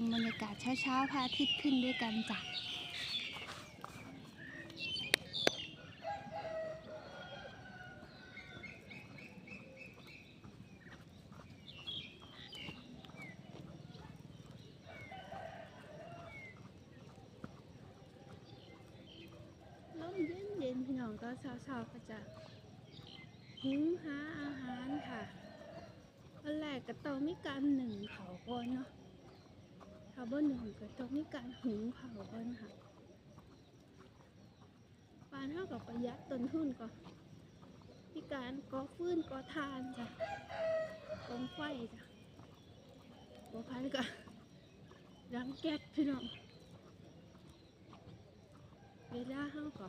มบรรยากาศเช้าๆพระอาทิตย์ขึ้นด้วยกันจ้ะลมเย็นๆพี่น้องก็เช้าๆก็จะหุงหาอาหารค่ะวันแรกก็ต้องมีการหนึ่งเขาก่อนเนาะ ถ้าบ่หนึ่งก็ต้องมีการหุงเขาวก่อนค่ะปานเท่ากับประหยัดต้นทุนก่อนมีการก่อฟืนก่อทานจ้ะกองไฟจ้ะบ่พันก็รังแก๊สพี่น้องเวลาเฮาก็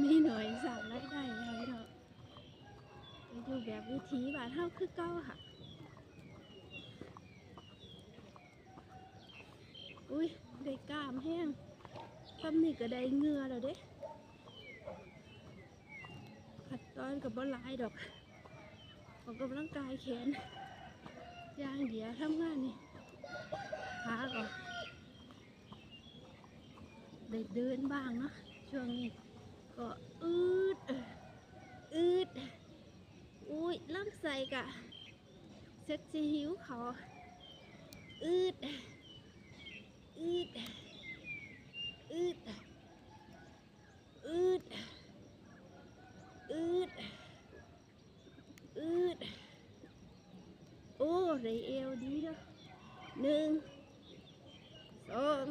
มีหน่วยสร้างรายได้ค่ะพี่น้องไปอยู่แบบวิถีบานเฮาคือเก่าค่ะ อุ้ยได้กล้ามแห้งทำนี่ก็ได้เหงือแล้วเด้ขัดตอนกับบ่ลายดอกออกกำลังกายแขนยางเดียวทำงานนี่ขาก็ได้เดินบ้างเนาะช่วงนี้ ก็อืดอืดอุ้ยลำไส้กะเซ็กซี่หิวเขาอืด อืดอืดอืดอืดอืดโอ้ไรเอวดีเด้อหนึ่งสอง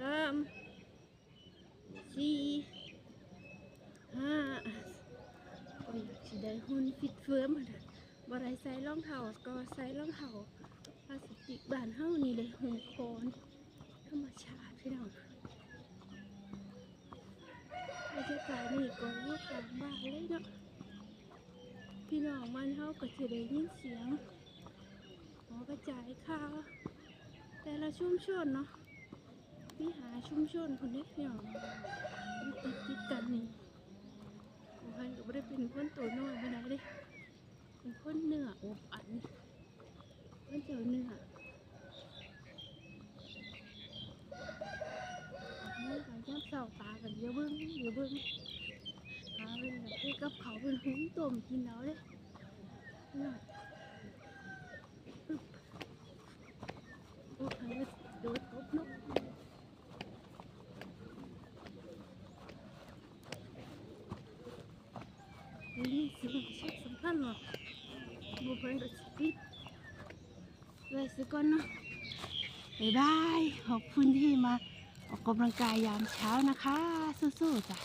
สามสี่ห้าโอ้ยอยากสิได้หุ่นฟิตเฟิร์มอะนะบ่ได้ใส่รองเท้าก็ใส่รองเท้า พลาสติกบานเฮ้านี่เลยหุงโคนธรรมชาติพี่น้องบรรยากาศนี่ก็อยู่กลางบ้านเลยเนาะพี่น้องมันเฮ้าก็จะได้ยินเสียงหอกระจายข่าว แต่ละชุมชนเนาะมีหาชุมชนคนนี้พี่น้องติดติดๆกันนี่โอ้ยก็ไม่ได้เป็นคนตัวน้อยไปไหนเด้เป็นคนเหนืออบอันมัน เจอเนื้อเมื่อไหร่ย่ำเสาตากันเยอะเบิ้งเยอะเบิ้งตาเป็ เขาเป็นหุ้มต้นแล้วเด้น่ะปึ๊บโอ้ใครมาโดดตบนกนี่สิมันเช็คสำคัญหรอบุเพิ่นก็สิปิดไว้สักก่อนเนาะบ๊ายบาย ขอบคุณที่มาออกกำลังกายยามเช้านะคะ สู้ๆจ้ะ